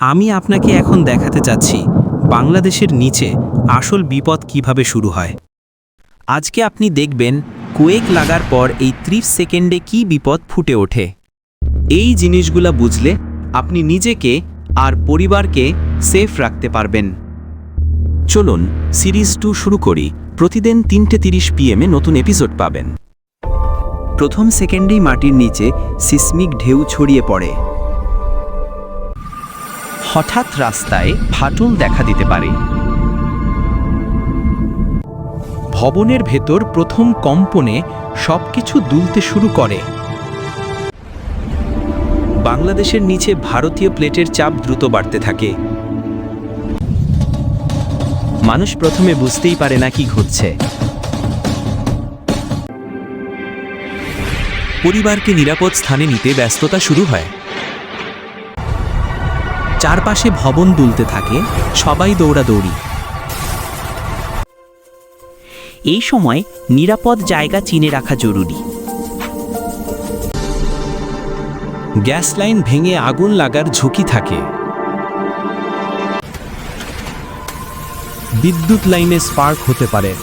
আমি আপনাকে এখন দেখাতে চাচ্ছি বাংলাদেশের নিচে আসল বিপদ কীভাবে শুরু হয়। আজকে আপনি দেখবেন কুয়েক লাগার পর এই ৩০ সেকেন্ডে কি বিপদ ফুটে ওঠে। এই জিনিসগুলা বুঝলে আপনি নিজেকে আর পরিবারকে সেফ রাখতে পারবেন। চলুন সিরিজ টু শুরু করি। প্রতিদিন তিনটে তিরিশ পিএমে নতুন এপিসোড পাবেন। প্রথম সেকেন্ডেই মাটির নিচে সিসমিক ঢেউ ছড়িয়ে পড়ে। হঠাৎ রাস্তায় ফাটল দেখা দিতে পারে। ভবনের ভেতর প্রথম কম্পনে সবকিছু দুলতে শুরু করে। বাংলাদেশের নিচে ভারতীয় প্লেটের চাপ দ্রুত বাড়তে থাকে। মানুষ প্রথমে বুঝতেই পারে না কি ঘটছে। পরিবারকে নিরাপদ স্থানে নিতে ব্যস্ততা শুরু হয়। চারপাশে ভবন দুলতে থাকে, সবাই দৌড়াদৌড়ি। এই সময় নিরাপদ জায়গা চিনে রাখা জরুরি। গ্যাস লাইন ভেঙে আগুন লাগার ঝুঁকি থাকে। বিদ্যুৎ লাইনে স্পার্ক হতে পারে।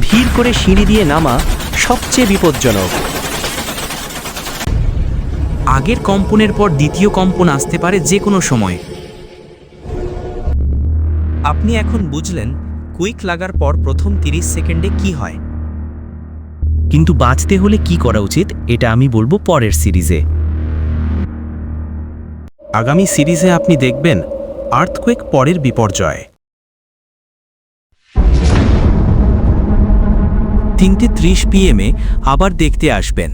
ভিড় করে সিঁড়ি দিয়ে নামা সবচেয়ে বিপজ্জনক। আগের কম্পনের পর দ্বিতীয় কম্পন আসতে পারে যে কোনো সময়। আপনি এখন বুঝলেন কুইক লাগার পর প্রথম 30 সেকেন্ডে কি হয়। কিন্তু বাঁচতে হলে কি করা উচিত, এটা আমি বলব পরের সিরিজে। আগামী সিরিজে আপনি দেখবেন আর্থকুয়েক পরের বিপর্যয়। তিনটে ত্রিশ পিএমে আবার দেখতে আসবেন।